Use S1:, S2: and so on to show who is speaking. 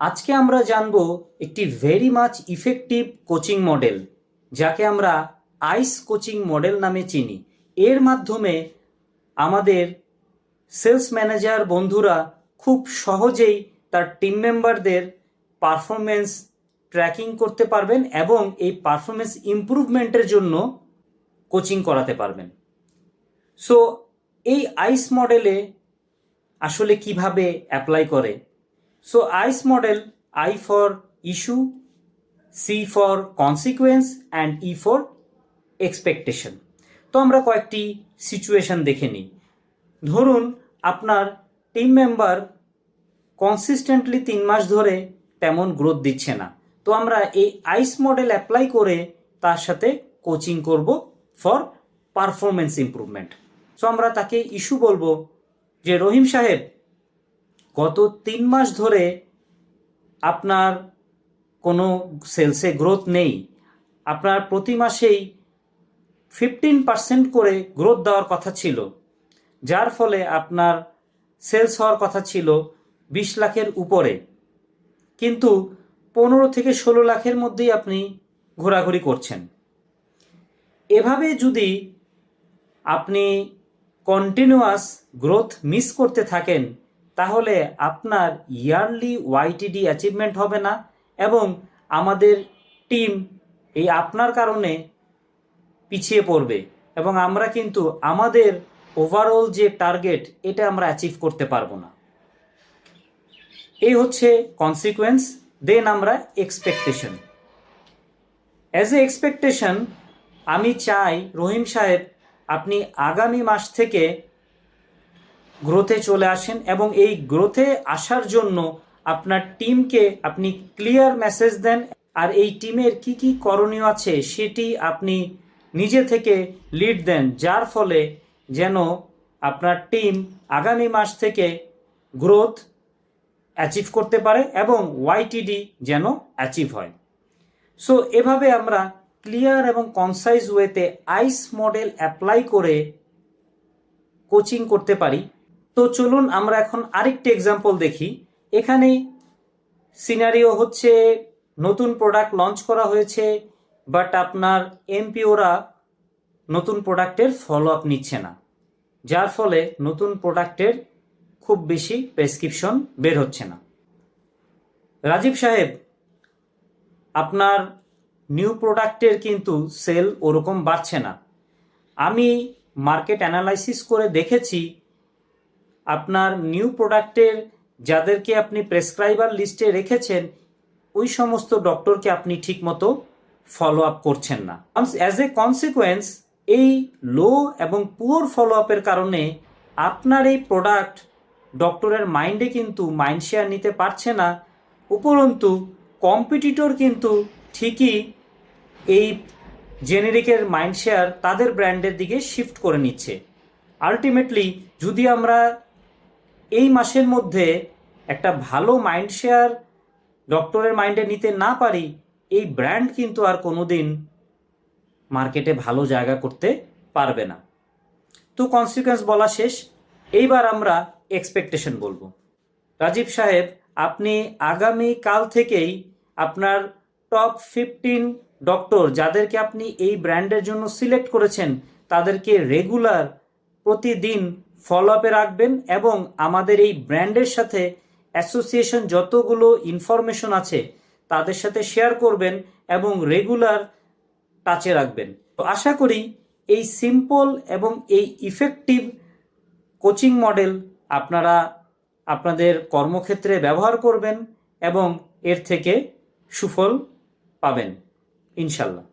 S1: আজকে আমরা জানব একটি very much effective coaching model যাকে আমরা আইস কোচিং মডেল নামে চিনি। এর মাধ্যমে আমাদের সেলস ম্যানেজার বন্ধুরা খুব সহজেই তার টিম মেম্বারদের পারফরমেন্স ট্র্যাকিং করতে পারবেন এবং এই পারফরমেন্স ইমপ্রুভমেন্টের জন্য কোচিং করাতে পারবেন। সো এই আইস মডেলে আসলে কীভাবে অ্যাপ্লাই করে? So ICE model I for issue C for consequence and E for expectation তো আমরা কয়েকটি সিচুয়েশন দেখে নিই। ধরুন, আপনার টিম মেম্বার কনসিস্টেন্টলি তিন মাস ধরে তেমন গ্রোথ দিচ্ছে না। তো আমরা এই আইস মডেল অ্যাপ্লাই করে তার সাথে কোচিং করব ফর পারফরমেন্স ইমপ্রুভমেন্ট সো আমরা তাকে ইস্যু বলব যে, রহিম সাহেব গত তিন মাস ধরে আপনার কোনো সেলসে গ্রোথ নেই। আপনার প্রতি মাসেই ফিফটিন পার্সেন্ট করে গ্রোথ দেওয়ার কথা ছিল, যার ফলে আপনার সেলস হওয়ার কথা ছিল বিশ লাখের উপরে। কিন্তু পনেরো থেকে ষোলো লাখের মধ্যেই আপনি ঘোরাঘুরি করছেন। এভাবে যদি আপনি কন্টিনিউয়াস গ্রোথ মিস করতে থাকেন তাহলে আপনার ইয়ারলি ওয়াইটিডি অ্যাচিভমেন্ট হবে না এবং আমাদের টিম এই আপনার কারণে পিছিয়ে পড়বে এবং আমরা কিন্তু আমাদের ওভারঅল যে টার্গেট এটা আমরা অ্যাচিভ করতে পারব না। এই হচ্ছে কনসিকুয়েন্স দেন আমরা এক্সপেকটেশন অ্যাজ এ এক্সপেকটেশন আমি চাই রহিম সাহেব আপনি আগামী মাস থেকে গ্রোথে চলে আসেন এবং এই গ্রোথে আসার জন্য আপনার টিমকে আপনি ক্লিয়ার মেসেজ দেন। আর এই টিমের কি কি করণীয় আছে সেটি আপনি নিজে থেকে লিড দেন, যার ফলে যেন আপনার টিম আগামী মাস থেকে গ্রোথ অ্যাচিভ করতে পারে এবং ওয়াইটিডি যেন অ্যাচিভ হয়। সো এভাবে আমরা ক্লিয়ার এবং কনসাইজ ওয়েতে আইস মডেল অ্যাপ্লাই করে কোচিং করতে পারি। তো চলুন আমরা এখন আরেকটি এক্সাম্পল দেখি। এখানে সিনারিও হচ্ছে, নতুন প্রোডাক্ট লঞ্চ করা হয়েছে বাট আপনার এমপিওরা নতুন প্রোডাক্টের ফলো আপ নিচ্ছে না। যার ফলে নতুন প্রোডাক্টের খুব বেশি প্রেসক্রিপশন বের হচ্ছে না। রাজীব সাহেব, আপনার নিউ প্রোডাক্টের কিন্তু সেল ওরকম বাড়ছে না। আমি মার্কেট অ্যানালাইসিস করে দেখেছি আপনার নিউ প্রোডাক্টের যাদেরকে আপনি প্রেসক্রাইবার লিস্টে রেখেছেন, ওই সমস্ত ডক্টরকে আপনি ঠিকমতো ফলো আপ করছেন না। অ্যাজ এ কনসিকোয়েন্স এই লো এবং পুয়ার ফলো আপের কারণে আপনার এই প্রোডাক্ট ডক্টরের মাইন্ডে কিন্তু মাইন্ড শেয়ার নিতে পারছে না। উপরন্তু কম্পিটিটর কিন্তু ঠিকই এই জেনেরিকের মাইন্ড শেয়ার তাদের ব্র্যান্ডের দিকে শিফট করে নিচ্ছে। আলটিমেটলি যদি আমরা এই মাসের মধ্যে একটা ভালো মাইন্ড শেয়ার ডক্টরের মাইন্ডে নিতে না পারি, এই ব্র্যান্ড কিন্তু আর কোনোদিন মার্কেটে ভালো জায়গা করতে পারবে না। তো কনসিকুয়েন্স বলা শেষ। এইবার আমরা এক্সপেকটেশন বলব। রাজীব সাহেব, আপনি আগামী কাল থেকেই আপনার টপ ফিফটিন ডক্টর যাদেরকে আপনি এই ব্র্যান্ডের জন্য সিলেক্ট করেছেন, তাদেরকে রেগুলার প্রতিদিন ফলো আপে রাখবেন এবং আমাদের এই ব্র্যান্ডের সাথে অ্যাসোসিয়েশন যতগুলো ইনফরমেশন আছে তাদের সাথে শেয়ার করবেন এবং রেগুলার টাচে রাখবেন। তো আশা করি এই সিম্পল এবং এই ইফেক্টিভ কোচিং মডেল আপনারা আপনাদের কর্মক্ষেত্রে ব্যবহার করবেন এবং এর থেকে সুফল পাবেন, ইনশাল্লাহ।